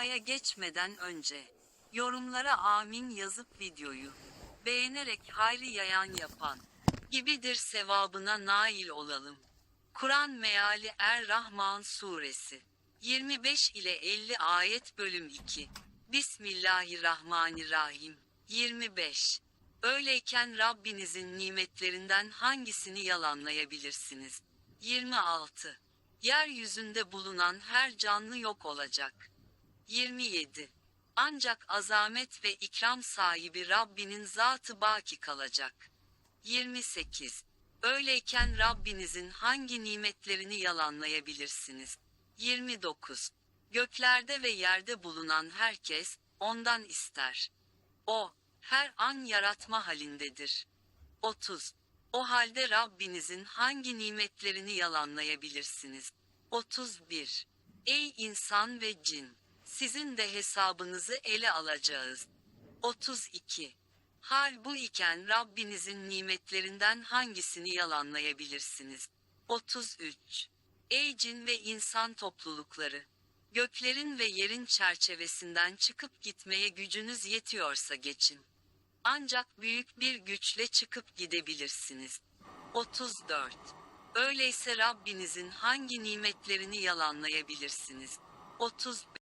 Duaya geçmeden önce yorumlara amin yazıp videoyu beğenerek hayrı yayan yapan gibidir sevabına nail olalım. Kur'an meali Er-Rahman suresi 25 ile 50 ayet bölüm 2 Bismillahirrahmanirrahim 25 Öyleyken Rabbinizin nimetlerinden hangisini yalanlayabilirsiniz? 26 Yeryüzünde bulunan her canlı yok olacak. 27 Ancak azamet ve ikram sahibi Rabbinin zatı baki kalacak. 28 Öyleyken Rabbinizin hangi nimetlerini yalanlayabilirsiniz? 29 Göklerde ve yerde bulunan herkes, ondan ister. O, her an yaratma halindedir. 30. O halde Rabbinizin hangi nimetlerini yalanlayabilirsiniz? 31. Ey insan ve cin! Sizin de hesabınızı ele alacağız. 32. Hal bu iken Rabbinizin nimetlerinden hangisini yalanlayabilirsiniz? 33. Ey cin ve insan toplulukları! Göklerin ve yerin çerçevesinden çıkıp gitmeye gücünüz yetiyorsa geçin. Ancak büyük bir güçle çıkıp gidebilirsiniz. 34. Öyleyse Rabbinizin hangi nimetlerini yalanlayabilirsiniz? 35.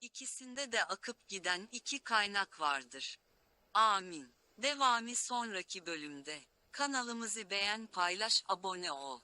İkisinde de akıp giden iki kaynak vardır. Amin. Devamı sonraki bölümde. Kanalımızı beğen paylaş abone ol.